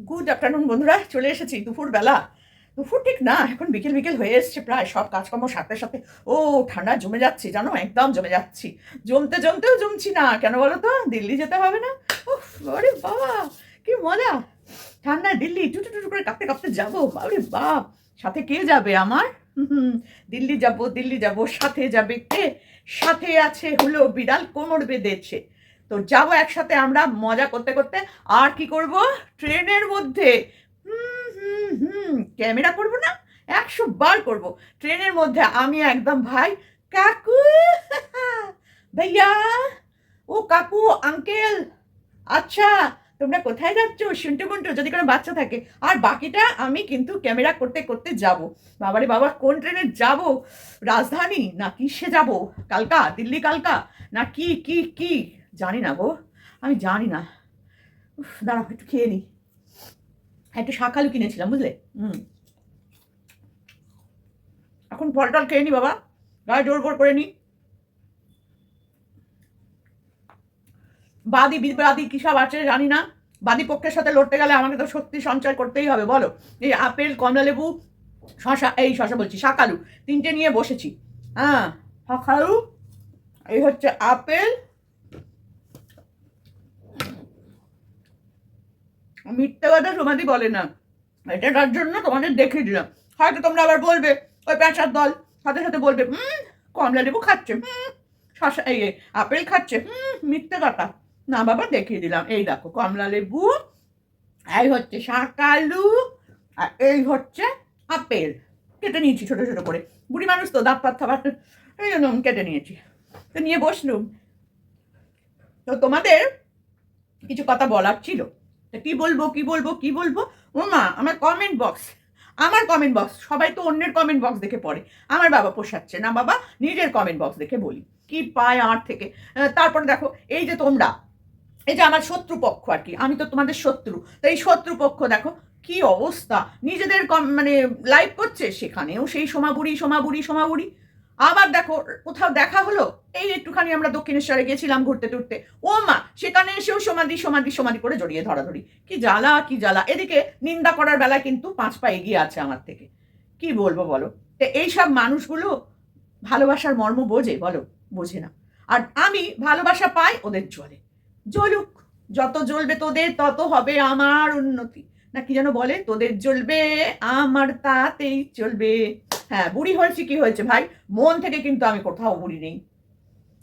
Good afternoon বন্ধুরা। চলে এসেছি দুপুর বেলা দুপুর ঠিক না, এখন বিকেল বিকেল হয়ে এসছে প্রায় সব কাজকর্ম সাথে সাথে ও, ঠান্ডা জমে যাচ্ছি, জানো? একদম জমে যাচ্ছি। জমতে জমতেও জমছি না, কেন বলো তো? দিল্লি যেতে হবে না? আরে বাবা, কি মজা। ঠান্ডা দিল্লি, টুটু টুটু করে কাঁপতে কাঁপতে যাব। আরে বাপ, সাথে কে যাবে আমার? দিল্লি যাব দিল্লি যাব, সাথে যাবে কে? সাথে আছে হলো বিড়াল কোমর বেঁধেছে। তো যাব একসাথে আমরা মজা করতে করতে। আর কি করব? ট্রেনের মধ্যে। হুম হুম হুম। ক্যামেরা করব না? একশো বার করব। ট্রেনের মধ্যে আমি একদম ভাই, কাকু, ভাইয়া, ও কাকু, আঙ্কেল আচ্ছা তোমরা কোথায় যাচ্ছ? শুনটু মুন্টু, যদি কোনো বাচ্চা থাকে। আর বাকিটা আমি কিন্তু ক্যামেরা করতে করতে যাব। বাবারে বাবা, কোন ট্রেনে যাব? রাজধানী? না কিসে যাব? কালকা? দিল্লি কালকা? না কি কি কি? জানি না গো, আমি জানি না। দাঁড়াও, একটু খেয়ে নিই একটু শাকালু কিনেছিলাম, বুঝলে? হুম। এখন ফল টল খেয়ে নি বাবা, গায়ে জোর বোর করে নি। বাদি বিবাদি কী সব আছে জানি না। বাদী পক্ষের সাথে লড়তে গেলে আমাকে তো শক্তি সঞ্চয় করতেই হবে, বলো। এই আপেল কমলালেবু শশা এই শশা বলছি শাকালু তিনটে নিয়ে বসেছি। হ্যাঁ শাকালু এই হচ্ছে আপেল মিথ্যে কথা সমাধি বলে না। এটা তার জন্য? তোমাদের দেখিয়ে দিলাম। হয়তো তোমরা আবার বলবে, ওই পেঁচার দল, সাথে সাথে বলবে, হুম, কমলা লেবু খাচ্ছে, হুম, শশা, এই আপেল খাচ্ছে, হুম, মিথ্যে কথা। না বাবা, দেখিয়ে দিলাম। এই দেখো, কমলা লেবু, এই হচ্ছে শাকালু আর এই হচ্ছে আপেল। কেটে নিয়েছি ছোটো ছোটো করে। বুড়ি মানুষ তো, দাঁত পাত খাবার। এই জন্য কেটে নিয়েছি। তো নিয়ে বসলুম। তো তোমাদের কিছু কথা বলার ছিল। কি বলব কি বলব কি বলব? ও মা আমার কমেন্ট বক্স আমার কমেন্ট বক্স সবাই তো অন্যের কমেন্ট বক্স দেখে পড়ে। আমার বাবা পোষাচ্ছে, না বাবা? নিজের কমেন্ট বক্স দেখে বলি। কি পায় আমার থেকে? তারপরে দেখো, এই যে তোমরা, এই যে আমার শত্রুপক্ষ আর কি, আমি তো তোমাদের শত্রু তো এই শত্রুপক্ষ দেখো, কি অবস্থা? নিজেদের কম- মানে লাইভ করছে? সেখানেও সেই সোমাবুড়ি সোমাবুড়ি সোমাবুড়ি। আবার দেখো, কোথাও দেখা হলো, এই একটুখানি আমরা দক্ষিণেশ্বরে গেছিলাম ঘুরতে টুরতে। ও মা, সেখানে এসেও সমাধি সমাধি সমাধি করে জড়িয়ে ধরাধরি। কি জ্বালা কি জ্বালা। এদিকে নিন্দা করার বেলায় কিন্তু পাঁচ পা এগিয়ে আছে আমার থেকে। কি বলব বলো? তো এইসব মানুষগুলো ভালোবাসার মর্ম বোঝে, বলো? বোঝে না। আর আমি ভালোবাসা পাই ওদের জলে। জ্বলুক, যত জ্বলবে তোদের, তত হবে আমার উন্নতি। না কি যেন বলে? তোদের জ্বলবে, আমার তাতেই চলবে। হ্যাঁ বুড়ি হয়েছে কি হয়েছে ভাই? মন থেকে কিন্তু আমি কোথাও বুড়ি নেই।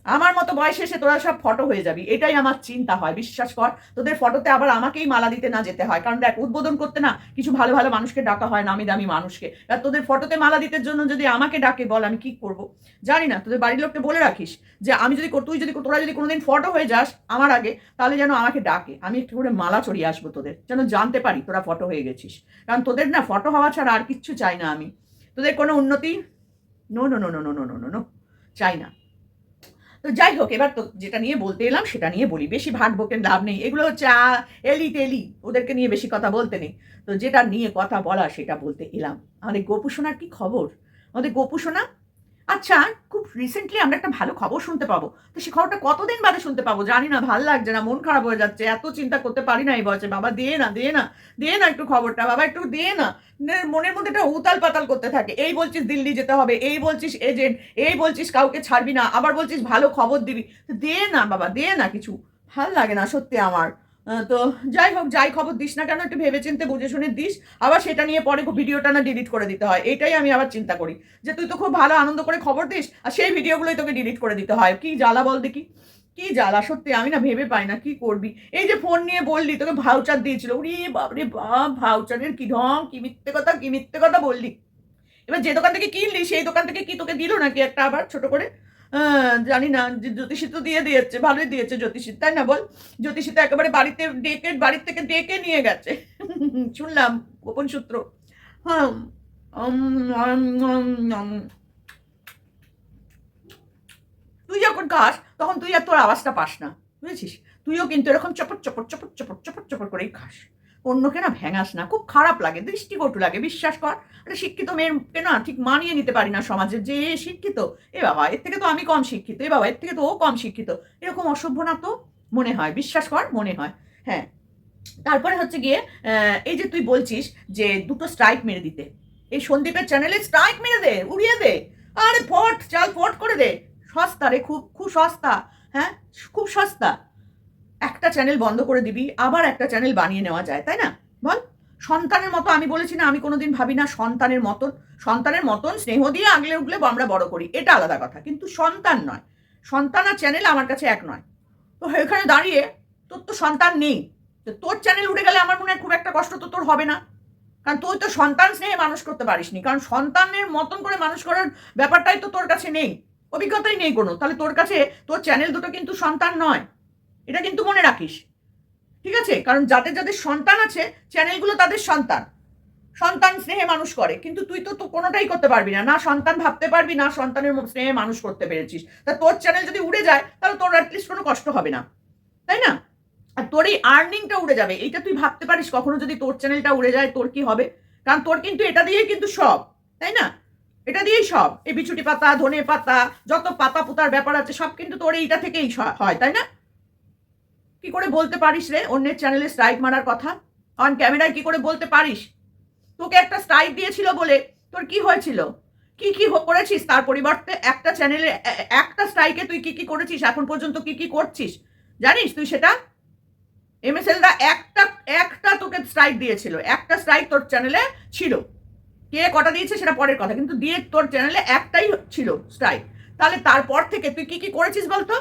আমার মতো বয়সে এসে তোরা সব ফটো হয়ে যাবি। এটাই আমার চিন্তা হয়, বিশ্বাস কর। তোদের ফটোতে আবার আমাকেই মালা দিতে না যেতে হয়। কারণ দেখ, উদ্বোধন করতে না কিছু ভালো ভালো মানুষকে ডাকা হয়, নামি দামি মানুষকে। আর তোদের ফটোতে মালা দিতে জন্য যদি আমাকে ডাকে, বল আমি কি করব? জানি না, তোদের বাড়ির লোককে বলে রাখিস যে, আমি যদি তুই যদি তোরা যদি কোনোদিন ফটো হয়ে যাস আমার আগে, তাহলে যেন আমাকে ডাকে। আমি একটু করে মালা চড়িয়ে আসব তোদের, যেন জানতে পারি তোরা ফটো হয়ে গেছিস। কারণ তোদের না ফটো হওয়া ছাড়া আর কিচ্ছু চাই না আমি। তোদের কোনো উন্নতি? No no no no no no no no no চাই না। তো যাই হোক, এবার তো যেটা নিয়ে বলতে এলাম, সেটা নিয়ে বলি। বেশি ভাট বকেন লাভ নেই। এগুলো হচ্ছে এলি টেলি ওদেরকে নিয়ে বেশি কথা বলতে নেই। তো যেটা নিয়ে কথা বলা, সেটা বলতে এলাম। আমাদের গোপু সোনার কি খবর? আমাদের গোপু সোনা আচ্ছা খুব রিসেন্টলি আমরা একটা ভালো খবর শুনতে পাবো। তো সে খবরটা কতদিন বাদে শুনতে পাবো? জানি না, ভালো লাগছে না, মন খারাপ হয়ে যাচ্ছে, এত চিন্তা করতে পারি না এই বয়সে। বাবা দিয়ে না দিয়ে না দিয়ে না একটু খবরটা, বাবা, একটু দিয়ে না। মনের মধ্যে একটা উতাল পাতাল করতে থাকে। এই বলছিস দিল্লি যেতে হবে, এই বলছিস এজেন্ট এই বলছিস কাউকে ছাড়বি না, আবার বলছিস ভালো খবর দিবি। দে না, বাবা, দে না কিছু। ভালো লাগে না, সত্যি আমার। তো যাই হোক, যাই খবর দিস না কেন, একটু ভেবে চিন্তে বুঝে শুনে দিস। আবার সেটা নিয়ে পরে ভিডিওটা না ডিলিট করে দিতে হয়। এটাই আমি আবার চিন্তা করি। যে তুই তো খুব ভালো আনন্দ করে খবর দিস, আর সেই ভিডিওগুলোই তোকে ডিলিট করে দিতে হয়। কি জ্বালা বল দেখি। কি জ্বালা, সত্যি আমি না ভেবে পাই না, কি করবি? এই যে ফোন নিয়ে বললি, তোকে ভাউচার দিয়েছিল। উরি বাপরে বাপ ভাউচারের কি ঢং, কি মিথ্যে কথা, কি মিথ্যে কথা বললি? এবার যে দোকান থেকে কিনলি, সেই দোকান থেকে কি তোকে দিল নাকি একটা আবার, ছোট করে? জানি না যে জ্যোতিষী তো দিয়ে দিয়েছে, ভালোই দিয়েছে জ্যোতিষী, তাই না বল? জ্যোতিষী তো একেবারে বাড়িতে ডেকে বাড়ির থেকে ডেকে নিয়ে গেছে। শুনলাম, গোপন সূত্র। হ্যাঁ। তুই যখন খাস, তখন তুই আর তোর আওয়াজটা পাস না, বুঝেছিস? তুইও কিন্তু এরকম চপট চপট চপট চপট চপট চপট করেই খাস। অন্যকে না ভেঙাস না, খুব খারাপ লাগে, দৃষ্টিকটু লাগে, বিশ্বাস কর। একটা শিক্ষিত মেয়েকে না ঠিক মানিয়ে নিতে পারি না সমাজে, যে এ শিক্ষিত, এ বাবা, এর থেকে তো আমি কম শিক্ষিত, এ বাবা, এর থেকে তো ও কম শিক্ষিত। এরকম অসভ্য না তো মনে হয়, বিশ্বাস কর, মনে হয়। হ্যাঁ তারপরে হচ্ছে গিয়ে এই যে তুই বলছিস যে দুটো স্ট্রাইক মেরে দিতে, এই সন্দীপের চ্যানেলে স্ট্রাইক মেরে দে, উড়িয়ে দে, আরে ফট, চাল ফট করে দে, সস্তা রে, খুব খুব সস্তা হ্যাঁ খুব সস্তা। একটা চ্যানেল বন্ধ করে দিবি, আবার একটা চ্যানেল বানিয়ে নেওয়া যায়, তাই না? বল। সন্তানের মতো আমি বলেছি না, আমি কোনোদিন ভাবি না সন্তানের মতন সন্তানের মতন স্নেহ দিয়ে আগলে উগলে আমরা বড় করি, এটা আলাদা কথা। কিন্তু সন্তান নয়, সন্তান আর চ্যানেল আমার কাছে এক নয়। তো এখানে দাঁড়িয়ে তোর তো সন্তান নেই, তো তোর চ্যানেল উঠে গেলে আমার মনে হয় খুব একটা কষ্ট তো তোর হবে না। কারণ তুই তো সন্তান স্নেহে মানুষ করতে পারিসনি, কারণ সন্তানের মতন করে মানুষ করার ব্যাপারটাই তো তোর কাছে নেই, অভিজ্ঞতাই নেই কোনো। তাহলে তোর কাছে, তোর চ্যানেল দুটো কিন্তু সন্তান নয়। এটা কিন্তু মনে রাখিস। ঠিক আছে? কারণ যাদের যাদের সন্তান আছে, চ্যানেলগুলো তাদের সন্তান। সন্তান স্নেহে মানুষ করে। কিন্তু তুই তো তো কোনোটাই করতে পারবি না। না সন্তান ভাবতে পারবি, না সন্তানের স্নেহে মানুষ করতে পেরেছিস। তা তোর চ্যানেল যদি উড়ে যায়, তাহলে তোর অ্যাটলিস্ট কোনো কষ্ট হবে না। তাই না? আর তোর এই আর্নিংটা উড়ে যাবে। এইটা তুই ভাবতে পারিস কখনো যদি তোর চ্যানেলটা উড়ে যায়, তোর কি হবে? কারণ তোর কিন্তু এটা দিয়েই কিন্তু সব। তাই না? এটা দিয়েই সব। এই বিছুটি পাতা, ধনে পাতা, যত পাতা পুতার ব্যাপার আছে, সব কিন্তু তোর এইটা থেকেই হয়। তাই না? কি করে বলতে পারিস রে? অন্যের চ্যানেলে স্ট্রাইক মারার কথা। অন ক্যামেরায় কি করে বলতে পারিস? তোকে একটা স্ট্রাইক দিয়েছিল বলে। তোর কি হয়েছিল? কি কি করেছিস? তার পরিবর্তে একটা চ্যানেলে একটা স্ট্রাইকে তুই কি কি করেছিস? এখন পর্যন্ত কি কি করছিস? জানিস তুই সেটা? এম এমএসএলরা একটা একটা তোকে স্ট্রাইক দিয়েছিল। একটা স্ট্রাইক তোর চ্যানেলে ছিল। কে কটা দিয়েছে সেটা পরের কথা। কিন্তু দিয়ে তোর চ্যানেলে একটাই ছিল স্ট্রাইক তাহলে তারপর থেকে তুই কি কি করেছিস বলতো?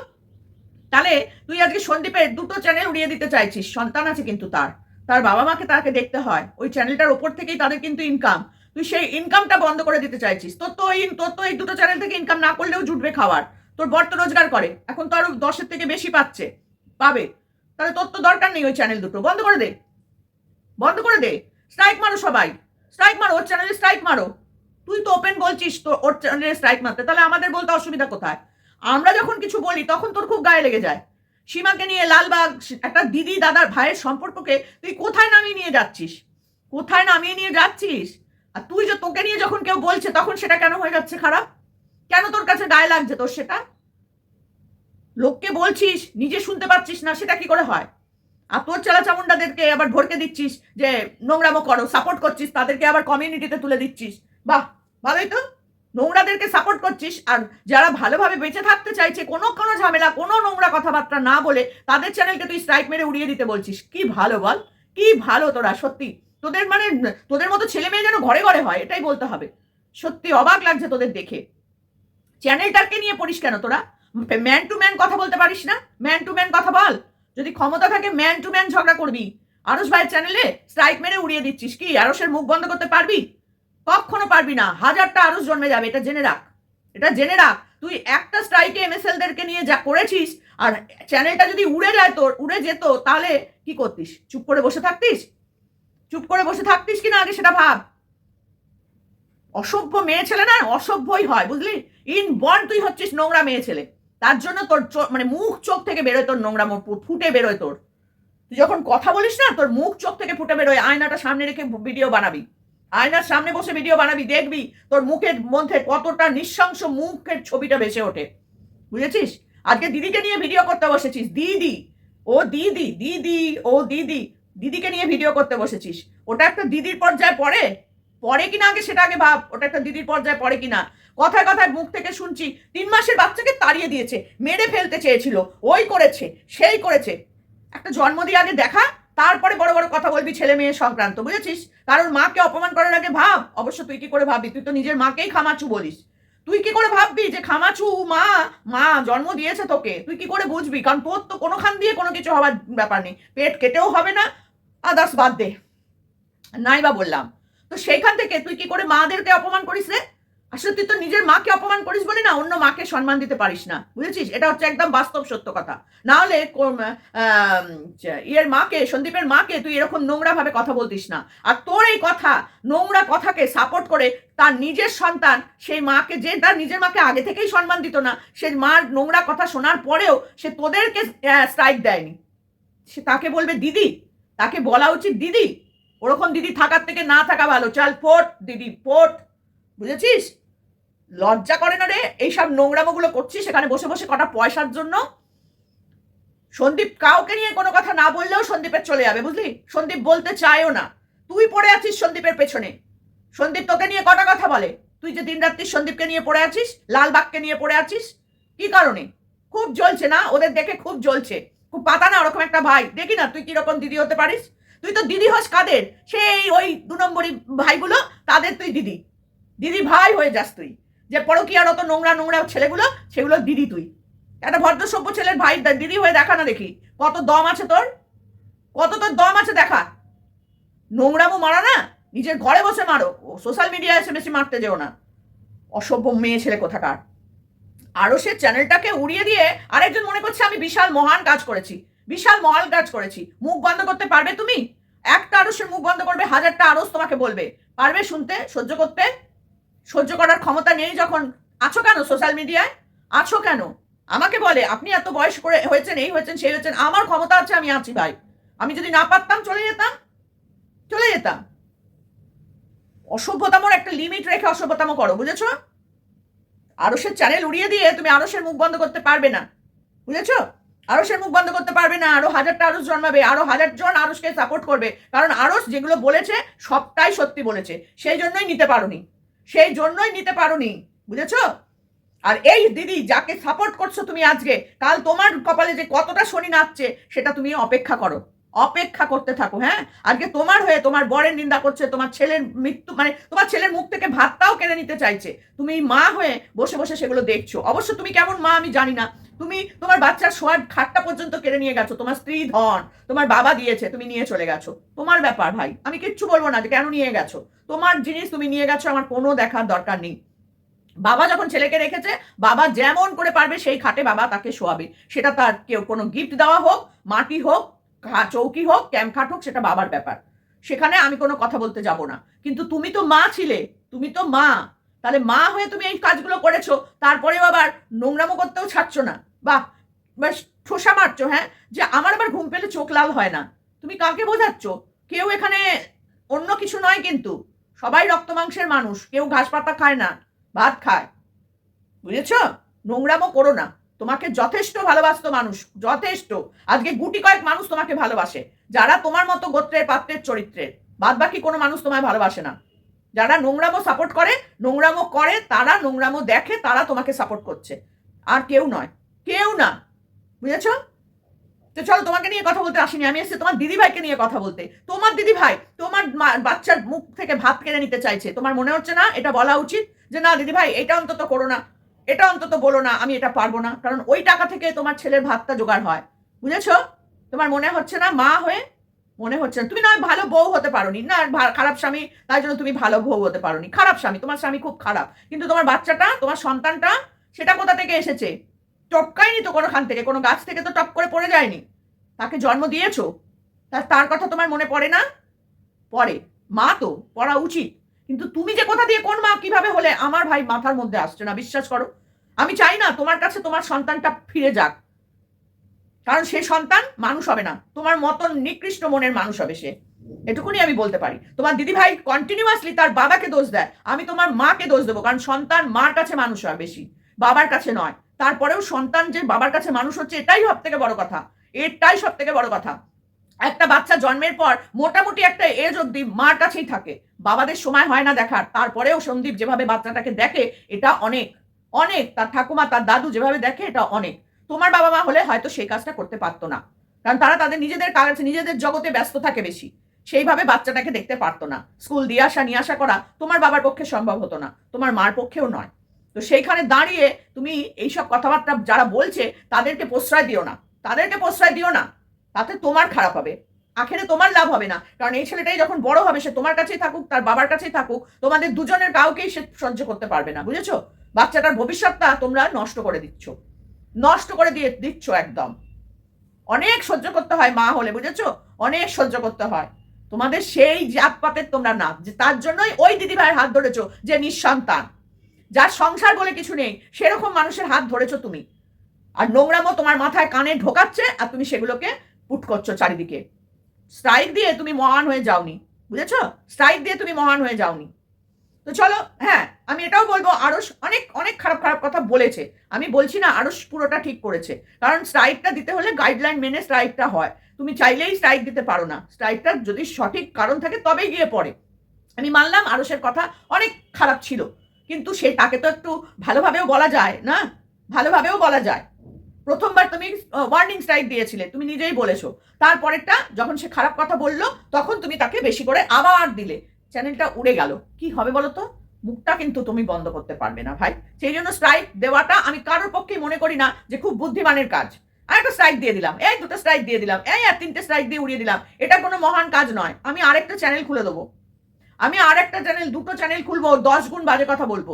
তাহলে তুই আজকে সন্দীপের দুটো চ্যানেল উড়িয়ে দিতে চাইছিস, সন্তান আছে কিন্তু তার। তার বাবা মাকে তাকে দেখতে হয়। ওই চ্যানেলটার ওপর থেকেই তাদের কিন্তু ইনকাম তুই সেই ইনকামটা বন্ধ করে দিতে চাইছিস। তোর তো এই তোর তো এই দুটো চ্যানেল থেকে ইনকাম না করলেও জুটবে খাওয়ার। তোর বর তো রোজগার করে। এখন তো আরও দশের থেকে বেশি পাচ্ছে। পাবে। তাহলে তোর তো দরকার নেই ওই চ্যানেল দুটো। বন্ধ করে দে। বন্ধ করে দে। স্ট্রাইক মারো সবাই। স্ট্রাইক মারো, ওর চ্যানেলে স্ট্রাইক মারো। তুই তো ওপেন বলছিস তো ওর চ্যানেলে স্ট্রাইক মারতে। তাহলে আমাদের বলতে অসুবিধা কোথায়? আমরা যখন কিছু বলি, তখন তোর খুব গায়ে লেগে যায়। সীমাকে নিয়ে লালবাগ, একটা দিদি দাদার ভাইয়ের সম্পর্ককে তুই কোথায় নামিয়ে নিয়ে যাচ্ছিস? কোথায় নামিয়ে নিয়ে যাচ্ছিস? আর তুই যে তোকে নিয়ে যখন কেউ বলছে, তখন সেটা কেন হয়ে যাচ্ছে খারাপ? কেন তোর কাছে গায়ে লাগছে তোর সেটা? লোককে বলছিস, নিজে শুনতে পাচ্ছিস না, সেটা কি করে হয়? আর তোর চেলা চামুন্ডাদেরকে আবার ভরকে দিচ্ছিস যে নোংরামো করো সাপোর্ট করছিস, তাদেরকে আবার কমিউনিটিতে তুলে দিচ্ছিস। বাহ, ভালোই তো। নোংরাদেরকে সাপোর্ট করছিস আর যারা ভালোভাবে বেঁচে থাকতে চাইছে, কোনো কোনো ঝামেলা, কোনো নোংরা কথাবার্তা না বলে তাদের চ্যানেলকে তুই স্ট্রাইক মেরে উড়িয়ে দিতে বলছিস। কি ভালো বল, কি ভালো তোরা, সত্যি। তোদের মানে তোদের মতো ছেলে মেয়ে যেন ঘরে ঘরে হয়, এটাই বলতে হবে। সত্যি অবাক লাগছে তোদের দেখে। চ্যানেলটাকে নিয়ে পড়িস কেন তোরা? ম্যান টু ম্যান কথা বলতে পারিস না? ম্যান টু ম্যান কথা বল। যদি ক্ষমতা থাকে ম্যান টু ম্যান ঝগড়া করবি। আরস ভাইয়ের চ্যানেলে স্ট্রাইক মেরে উড়িয়ে দিচ্ছিস। কি আরসের মুখ বন্ধ করতে পারবি? কখনো পারবি না। হাজারটা আরস জন্মে যাবে, এটা জেনে রাখ। এটা জেনে রাখ, তুই একটা স্ট্রাইকে এমএসএলদেরকে নিয়ে যা করেছিস, আর চ্যানেলটা যদি উড়ে যায় তোর, উড়ে যেত, তাহলে কি করতিস? চুপ করে বসে থাকতিস? চুপ করে বসে থাকতিস কিনা আগে সেটা ভাব। অসভ্য মেয়ে ছেলে না, অসভ্যই হয়, বুঝলি? ইন বন তুই হচ্ছিস নোংরা মেয়ে ছেলে। তার জন্য তোর মানে মুখ চোখ থেকে বেরোয় তোর নোংরা ফুটে বেরোয় তোর। তুই যখন কথা বলিস না, তোর মুখ চোখ থেকে ফুটে বেরোয়, আয়নাটা সামনে রেখে ভিডিও বানাবি। আয়নার সামনে বসে ভিডিও বানাবি, দেখবি তোর মুখের মধ্যে কতটা নিঃশংস মুখের ছবিটা ভেসে ওঠে। বুঝেছিস? আজকে দিদিকে নিয়ে ভিডিও করতে বসেছিস, দিদি, ও দিদি দিদি, ও দিদি, দিদিকে নিয়ে ভিডিও করতে বসেছিস। ওটা একটা দিদির পর্যায়ে পড়ে? পরে কিনা আগে সেটা আগে ভাব, ওটা একটা দিদির পর্যায়ে পড়ে কিনা? কথায় কথায় মুখ থেকে শুনছি, তিন মাসের বাচ্চাকে তাড়িয়ে দিয়েছে, মেরে ফেলতে চেয়েছিল, ওই করেছে, সেই করেছে। একটা জন্ম দিয়ে আগে দেখা তারপরে বড় বড় কথা বলবি ছেলে মেয়ে সংক্রান্ত, বুঝেছিস? কারণ মাকে অপমান করার আগে ভাব, অবশ্য তুই কি করে ভাববি? তুই তো নিজের মাকেই খামাচু বলিস। তুই কি করে ভাববি যে খামাচু মা মা জন্ম দিয়েছে তোকে? তুই কি করে বুঝবি? কারণ তোর তো কোনোখান দিয়ে কোনো কিছু হওয়ার ব্যাপার নেই। পেট কেটেও হবে না আদার্স বাদ দে। নাই বা বললাম। তো সেইখান থেকে তুই কি করে মাদেরকে অপমান করিস রে? আসলে তুই তো নিজের মাকে অপমান করিস বলে না, অন্য মাকে সম্মান দিতে পারিস না। বুঝেছিস? এটা হচ্ছে একদম বাস্তব সত্য কথা। না হলে ইয়ের মাকে, সন্দীপের মাকে তুই এরকম নোংরা ভাবে কথা বলতিস না। আর তোর এই কথা, নোংরা কথাকে সাপোর্ট করে তার নিজের সন্তান, সেই মাকে যে তার নিজের মাকে আগে থেকেই সম্মান দিত না, সে মার নোংরা কথা শোনার পরেও সে তোদেরকে স্ট্রাইক দেয়নি। সে তাকে বলবে, দিদি, তাকে বলা উচিত, দিদি, ওরকম দিদি থাকার থেকে না থাকা ভালো। চাল, ফোট, দিদি, ফোট। বুঝেছিস? লজ্জা করে না রে? এইসব নোংরামোগুলো করছিস? সেখানে বসে বসে কটা পয়সার জন্য? সন্দীপ কাউকে নিয়ে কোনো কথা না বললেও সন্দীপের চলে যাবে, বুঝলি? সন্দীপ বলতে চায়ও না। তুই পড়ে আছিস সন্দীপের পেছনে। সন্দীপ তোকে নিয়ে কটা কথা বলে? তুই যে দিন রাত্রি সন্দীপকে নিয়ে পড়ে আছিস, লালবাগকে নিয়ে পড়ে আছিস, কি কারণে? খুব জ্বলছে না? ওদের দেখে খুব জ্বলছে। খুব পাতা না ওরকম একটা ভাই। দেখি না তুই কীরকম দিদি হতে পারিস? তুই তো দিদি হস কাদের? সেই ওই দু নম্বরই ভাইগুলো, তাদের তুই দিদি। দিদি ভাই হয়ে যাস তুই। যে পরকিয়ার অত নোংরা নোংরা ছেলেগুলো, সেগুলো দিদি তুই। একটা ভদ্র সভ্য ছেলের ভাই দিদি হয়ে দেখা না দেখি। কত দম আছে তোর? কত তোর দম আছে দেখা? নোংরামো মারা না? নিজের ঘরে বসে মারো। সোশ্যাল মিডিয়ায় এসে বেশি মারতে যেও না। অসভ্য মেয়ে ছেলে কোথাকার। আরও সে চ্যানেলটাকে উড়িয়ে দিয়ে আরেকজন মনে করছে, আমি বিশাল মহান কাজ করেছি। বিশাল মহান কাজ করেছি। মুখ বন্ধ করতে পারবে তুমি? একটা আরসের মুখ বন্ধ করবে, হাজারটা আরস তোমাকে বলবে। পারবে শুনতে, সহ্য করতে? সহ্য করার ক্ষমতা নেই যখন। আছো কেন সোশ্যাল মিডিয়ায় আছো কেন? আমাকে বলে, আপনি এত বয়স করে হয়েছেন, এই হয়েছেন, সেই হয়েছেন, আমার ক্ষমতা আছে, আমি আছি ভাই। আমি যদি না পারতাম, চলে যেতাম। চলে যেতাম। অসভ্যতামর একটা লিমিট রেখে অসভ্যতাম করো, বুঝেছ? আরসের চ্যানেল উড়িয়ে দিয়ে তুমি আরসের মুখ বন্ধ করতে পারবে না। বুঝেছ? আরসের মুখ বন্ধ করতে পারবে না, আরও হাজারটা আরস জন্মাবে, আরও হাজার জন আরসকে সাপোর্ট করবে। কারণ আরস যেগুলো বলেছে, সবটাই সত্যি বলেছে। সেই জন্যই নিতে পারোনি। সেই জন্যই নিতে পারোনি, বুঝেছ? আর এই দিদি যাকে সাপোর্ট করছ তুমি আজকে, কাল তোমার কপালে যে কতটা শনি নাচছে, সেটা তুমি অপেক্ষা করো। অপেক্ষা করতে থাকো হ্যাঁ? আজকে তোমার হয়ে তোমার বরের নিন্দা করছে, তোমার ছেলের মৃত্যু মানে তোমার ছেলের মুখ থেকে ভাতটাও কেড়ে নিতে চাইছে। তুমি মা হয়ে বসে বসে সেগুলো দেখছ। অবশ্য তুমি কেমন মা আমি জানি না। তুমি তোমার বাচ্চার শোয়ার খাটটা পর্যন্ত কেড়ে নিয়ে গেছো, তোমার স্ত্রী ধন, তোমার বাবা দিয়েছে, তুমি নিয়ে চলে গেছো। তোমার ব্যাপার ভাই, আমি কিচ্ছু বলব না যে কেন নিয়ে গেছো। তোমার জিনিস তুমি নিয়ে গেছো, আমার কোনো দেখার দরকার নেই। বাবা যখন ছেলেকে রেখেছে, বাবা যেমন করে পারবে, সেই খাটে বাবা তাকে শোয়াবে। সেটা তার কেউ কোনো গিফট দেওয়া হোক, মাটি হোক চৌকি হোক, ক্যাম্প খাট হোক, সেটা বাবার ব্যাপার। সেখানে আমি কোনো কথা বলতে যাব না। কিন্তু তুমি তো মা ছিলে, তুমি তো মা। তাহলে মা হয়ে তুমি এই কাজগুলো করেছ, তারপরেও আবার নোংরামো করতেও ছাড়ছো না। বা বাস ঠোসা মারছো হ্যাঁ? যে আমার আবার ঘুম পেলে চোখ লাল হয় না। তুমি কাকে বোঝাচ্ছ? কেউ এখানে অন্য কিছু নয় কিন্তু। সবাই রক্ত মাংসের মানুষ, কেউ ঘাস পাতা খায় না, ভাত খায়। বুঝেছ? নোংরামো করো না। তোমাকে যথেষ্ট ভালোবাসতো মানুষ, যথেষ্ট। আজকে গুটি কয়েক মানুষ তোমাকে ভালোবাসে, যারা তোমার মতো গোত্রের পাত্রের চরিত্রের। বাদ বাকি কোনো মানুষ তোমায় ভালোবাসে না। যারা নোংরামো সাপোর্ট করে, নোংরামো করে, তারা নোংরামো দেখে, তারা তোমাকে সাপোর্ট করছে। আর কেউ নয়, কেউ না। বুঝেছ? তো চলো তোমাকে নিয়ে কথা বলতে আসিনি, আমি এসে তোমার দিদি ভাইকে নিয়ে কথা বলতে। তোমার দিদি ভাই তোমার বাচ্চার মুখ থেকে ভাত কেড়ে নিতে চাইছে। তোমার মনে হচ্ছে না, এটা বলা উচিত যে, না দিদি ভাই এটা অন্তত করো না। এটা অন্তত বলো না, আমি এটা পারব না। কারণ ওই টাকা থেকে তোমার ছেলের ভাতটা জোগাড় হয়। বুঝেছ? তোমার মনে হচ্ছে না মা হয়ে? মনে হচ্ছে না। তুমি না ভালো বউ হতে পারোনি। না খারাপ স্বামী, তাই জন্য তুমি ভালো বউ হতে পারোনি। খারাপ স্বামী, তোমার স্বামী খুব খারাপ। কিন্তু তোমার বাচ্চাটা, তোমার সন্তানটা, সেটা কোথা থেকে এসেছে? টপকায়নি তো কোনোখান থেকে? কোনো গাছ থেকে তো টপ করে পড়ে যায়নি? তাকে জন্ম দিয়েছ? তার কথা তোমার মনে পড়ে না? পড়ে। মা তো, পড়া উচিত। কিন্তু তুমি যে কোথা দিয়ে কোন মা কীভাবে হলে আমার ভাই মাথার মধ্যে আসছে না, বিশ্বাস করো। আমি চাই না তোমার কাছে তোমার সন্তানটা ফিরে যাক। কারণ সে সন্তান মানুষ হবে না, তোমার মতন নিকৃষ্ট মনের মানুষ হবে সে। এটুকুনি আমি বলতে পারি। তোমার দিদি ভাই কন্টিনিউয়াসলি তার বাবাকে দোষ দেয়, আমি তোমার মাকে দোষ দেবো, কারণ সন্তান মার কাছে মানুষ হয় বেশি, বাবার কাছে নয়। তারপরেও সন্তান যে বাবার কাছে মানুষ হচ্ছে, এটাই সব থেকে বড় কথা। এটাই সব থেকে বড় কথা। একটা বাচ্চা জন্মের পর মোটামুটি একটা এজ অব্দি মার কাছেই থাকে। বাবাদের সময় হয় না দেখার। তারপরেও সন্দীপ যেভাবে বাচ্চাটাকে দেখে, এটা অনেক। অনেক। তার ঠাকুমা, তার দাদু যেভাবে দেখে, এটা অনেক। তোমার বাবা মা হলে হয়তো সেই কাজটা করতে পারতো না। কারণ তারা তাদের নিজেদের কাজ, নিজেদের জগতে ব্যস্ত থাকে বেশি। সেইভাবে বাচ্চাটাকে দেখতে পারতো না। স্কুল দিয়ে আসা, নিয়ে আসা করা তোমার বাবার পক্ষে সম্ভব হতো না। তোমার মার পক্ষেও নয়। তো সেইখানে দাঁড়িয়ে তুমি এইসব কথাবার্তা যারা বলছে, তাদেরকে প্রশ্রয় দিও না। তাদেরকে প্রশ্রয় দিও না। তাতে তোমার খারাপ হবে। আখেরে তোমার লাভ হবে না। কারণ এই ছেলেটাই যখন বড় হবে, সে তোমার কাছেই থাকুক, তার বাবার কাছেই থাকুক, তোমাদের দুজনের কাউকেই সে সহ্য করতে পারবে না, বুঝেছ? বাচ্চাটার ভবিষ্যৎটা তোমরা নষ্ট করে দিচ্ছ। নষ্ট করে দিয়ে দিচ্ছ একদম। অনেক সহ্য করতে হয় মা হলে, বুঝেছ? অনেক সহ্য করতে হয়। তোমাদের সেই জাতপাতের তোমরা না, যে তার জন্যই ওই দিদি ভাইয়ের হাত ধরেছো, যে নিঃসন্তান। যার সংসার বলে কিছু নেই, সেরকম মানুষের হাত ধরেছো তুমি। আর নোংরামো তোমার মাথায় কানে ঢোকাচ্ছে, আর তুমি সেগুলোকে পুট করছ চারিদিকে। স্ট্রাইক দিয়ে তুমি মহান হয়ে যাওনি, বুঝেছ? স্ট্রাইক দিয়ে তুমি মহান হয়ে যাওনি। তো চলো হ্যাঁ আমি এটাও বলব আরস অনেক অনেক খারাপ খারাপ কথা বলেছে। আমি বলছি না আরস পুরোটা ঠিক করেছে। কারণ স্ট্রাইকটা দিতে হলে গাইডলাইন মেনে স্ট্রাইকটা হয়। তুমি চাইলেই স্ট্রাইক দিতে পারো না। স্ট্রাইকটা যদি সঠিক কারণ থাকে, তবেই গিয়ে পড়ে। আমি মানলাম আরসের কথা অনেক খারাপ ছিল। কিন্তু সে তাকে তো একটু ভালোভাবেও বলা যায়, না? ভালোভাবেও বলা যায়। প্রথমবার তুমি ওয়ার্নিং স্ট্রাইক দিয়েছিলে, তুমি নিজেই বলেছ। তারপরেরটা যখন সে খারাপ কথা বলল, তখন তুমি তাকে বেশি করে আবার দিলে। চ্যানেলটা উড়ে গেল। কি হবে বলো তো মুখটা কিন্তু তুমি বন্ধ করতে পারবে না ভাই। সেই জন্য স্ট্রাইক দেওয়াটা আমি কারোর পক্ষেই মনে করি না যে খুব বুদ্ধিমানের কাজ। আর একটা স্ট্রাইক দিয়ে দিলাম। এই দুটো স্ট্রাইক দিয়ে দিলাম। এই আর তিনটে স্ট্রাইক দিয়ে উড়িয়ে দিলাম। এটা কোনো মহান কাজ নয়। আমি আরেকটা চ্যানেল খুলে দেবো। আমি আরেকটা চ্যানেল দুটো চ্যানেল খুলবো, দশ গুণ বাজে কথা বলব।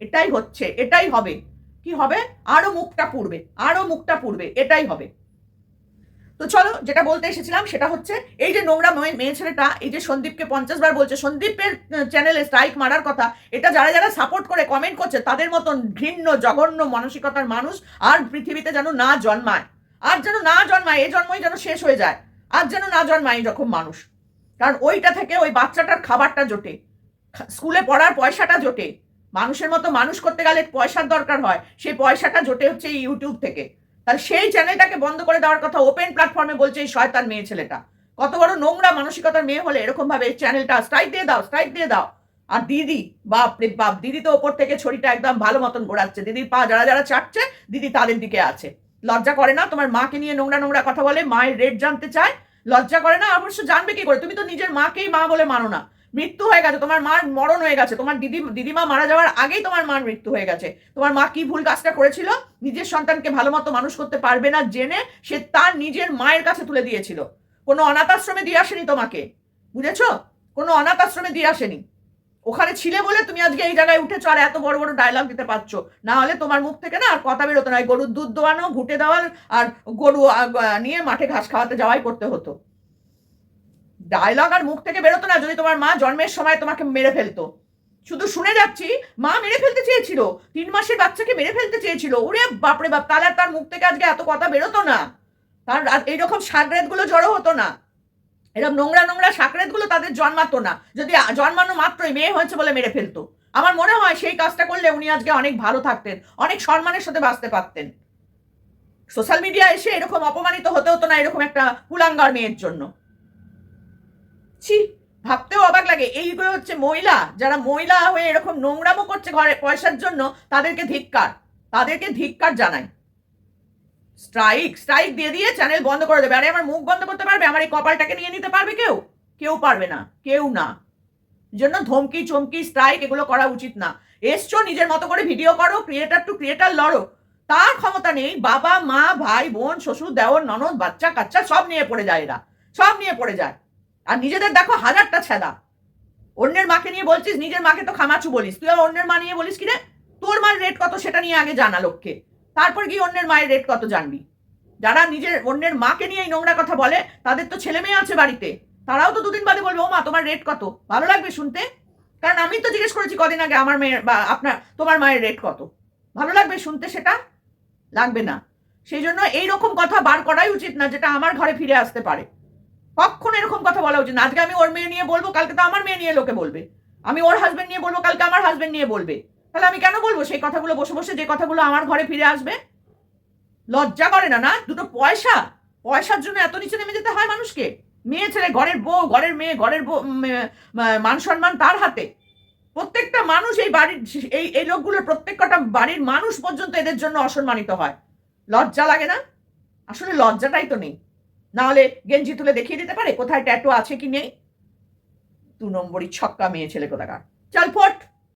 এটাই হচ্ছে, এটাই হবে। কি হবে? আরও মুখটা পুড়বে, আরও মুখটা পুড়বে, এটাই হবে। তো চলো, যেটা বলতে এসেছিলাম সেটা হচ্ছে, এই যে নোংরা মেয়ে ছেলেটা, এই যে সন্দীপকে পঞ্চাশ বার বলছে, সন্দীপের চ্যানেলে স্ট্রাইক মারার কথা, এটা যারা যারা সাপোর্ট করে কমেন্ট করছে, তাদের মতন ঘৃণ্য, জঘন্য মানসিকতার মানুষ আর পৃথিবীতে যেন না জন্মায়। আর যেন না জন্মায় এই জন্মই যেন শেষ হয়ে যায়। আর যেন না জন্মায় এরকম মানুষ। কারণ ওইটা থেকে ওই বাচ্চাটার খাবারটা জোটে। স্কুলে পড়ার পয়সাটা জোটে। মানুষের মতো মানুষ করতে গেলে পয়সার দরকার হয়। সেই পয়সাটা জোটে হচ্ছে ইউটিউব থেকে। তাহলে সেই চ্যানেলটাকে বন্ধ করে দেওয়ার কথা ওপেন প্ল্যাটফর্মে বলছে এই শয়তান মেয়ে ছেলেটা। কত বড় নোংরা মানসিকতার মেয়ে হলে এরকম ভাবে এই চ্যানেলটা স্ট্রাইক দিয়ে দাও স্ট্রাইক দিয়ে দাও। আর দিদি, বাপ রে বাপ, দিদি তো ওপর থেকে ছড়িটা একদম ভালো মতন ঘোরাচ্ছে। দিদির পা যারা যারা চাটছে, দিদি তাদের দিকে আছে। লজ্জা করে না তোমার মাকে নিয়ে নোংরা নোংরা কথা বলে, মায়ের রেট জানতে চায়? লজ্জা করে না? অবশ্য জানবে কি করে? তুমি তো নিজের মাকেই মা বলে মানো না। মৃত্যু হয়ে গেছে, তোমার মার মরণ হয়ে গেছে, তোমার দিদি, দিদিমা মারা যাওয়ার আগেই তোমার মার মৃত্যু হয়ে গেছে। তোমার মা কি ভুল কাজটা করেছিল? নিজের সন্তানকে ভালো মতো মানুষ করতে পারবে না জেনে সে তার নিজের মায়ের কাছে তুলে দিয়েছিল। কোনো অনাথ আশ্রমে দিয়ে আসেনি তোমাকে, বুঝেছ? কোনো অনাথ আশ্রমে দিয়ে আসেনি। ওখানে ছিলে বলে তুমি আজকে এই জায়গায় উঠেছো আর এত বড় বড় ডায়লগ দিতে পারছ। না হলে তোমার মুখ থেকে না আর কথা বেরোতো না গরুর দুধ দোয়ানো, ঘুটে দেওয়ার আর গরু নিয়ে মাঠে ঘাস খাওয়াতে যাওয়াই করতে হতো। ডায়লগ আর মুখ থেকে বেরোতো না যদি তোমার মা জন্মের সময় তোমাকে মেরে ফেলতো। শুধু শুনে যাচ্ছি, মা মেরে ফেলতে চেয়েছিল। তিন মাসের বাচ্চাকে মেরে ফেলতে চেয়েছিল। ওরে বাপরে বাপ, তাহলে তার মুখ থেকে আজকে এত কথা বেরোতো না? তার এইরকম সাকরেতগুলো জড়ো হতো না। এরকম নোংরা নোংরা সাকরেতগুলো তাদের জন্মাতো না। যদি জন্মানো মাত্রই মেয়ে হয়েছে বলে মেরে ফেলতো। আমার মনে হয় সেই কাজটা করলে উনি আজকে অনেক ভালো থাকতেন, অনেক সম্মানের সাথে বাঁচতে পারতেন। সোশ্যাল মিডিয়া এসে এরকম অপমানিত হতে হতো না, এরকম একটা কুলাঙ্গার মেয়ের জন্য। ছি, ভাবতেও অবাক লাগে। এইগুলো হচ্ছে মহিলা। যারা মহিলা হয়ে এরকম নোংরামো করছে ঘরে পয়সার জন্য, তাদেরকে ধিক্কার। তাদেরকে ধিক্কার জানাই। স্ট্রাইক স্ট্রাইক দিয়ে দিয়ে চ্যানেল বন্ধ করে দেবে। আরে আমার মুখ বন্ধ করতে পারবে? আমার এই কপালটাকে নিয়ে নিতে পারবে কেউ? কেউ পারবে না। কেউ না। জন্য ধমকি, চমকি, স্ট্রাইক এগুলো করা উচিত না। এসছো, নিজের মতো করে ভিডিও করো ক্রিয়েটার টু ক্রিয়েটার লড়ো। তার ক্ষমতা নেই। বাবা, মা, ভাই, বোন, শ্বশুর, দেওর, ননদ, বাচ্চা, কাচ্চা সব নিয়ে পড়ে যায় এরা। সব নিয়ে পড়ে যায়। আর নিজেদের দেখো হাজারটা ছেদা। অন্যের মাকে নিয়ে বলছিস, নিজের মাকে তো খামাচু বলিস। তুই আর অন্যের মা নিয়ে বলিস কি রে? তোর মার রেট কত সেটা নিয়ে আগে জানা লোককে। তারপর গিয়ে অন্যের মায়ের রেট কত জানবি? যারা নিজের, অন্যের মাকে নিয়ে এই নোংরা কথা বলে, তাদের তো ছেলে মেয়ে আছে বাড়িতে। তারাও তো দুদিন বাদে বলবে, ও মা, তোমার রেট কত? ভালো লাগবে শুনতে? কারণ আমি তো জিজ্ঞেস করেছি কদিন আগে, আমার মেয়ের বা আপনার, তোমার মায়ের রেট কত? ভালো লাগবে শুনতে সেটা? লাগবে না। সেই জন্য এইরকম কথা বার করাই উচিত না, যেটা আমার ঘরে ফিরে আসতে পারে। কখন এরকম কথা বলা উচিত না। আজকে আমি ওর মেয়ে নিয়ে বলব, কালকে তো আমার মেয়ে নিয়ে লোকে বলবে। আমি ওর হাজবেন্ড নিয়ে বলব, কালকে আমার হাজবেন্ড নিয়ে বলবে। তাহলে আমি কেন বলব? সেই কথাগুলো বসে বসে, যে কথাগুলো আমার ঘরে ফিরে আসবে? লজ্জা করে না না? দুটো পয়সা। পয়সার জন্য এত নিচে নেমে যেতে হয় মানুষকে। মেয়ে, ছেলে, ঘরের বউ, ঘরের মেয়ে, ঘরের মান সম্মান তার হাতে। প্রত্যেকটা মানুষ এই বাড়ির, এই এই লোকগুলোর প্রত্যেকটা বাড়ির মানুষ পর্যন্ত এদের জন্য অসম্মানিত হয়। লজ্জা লাগে না? আসলে লজ্জাটাই তো নেই। না হলে গেঞ্জি তুলে দেখিয়ে দিতে পারে কোথায় ট্যাটু আছে কি নেই? দু নম্বরই ছক্কা মেয়ে ছেলে কোথাকার। চল ফোট।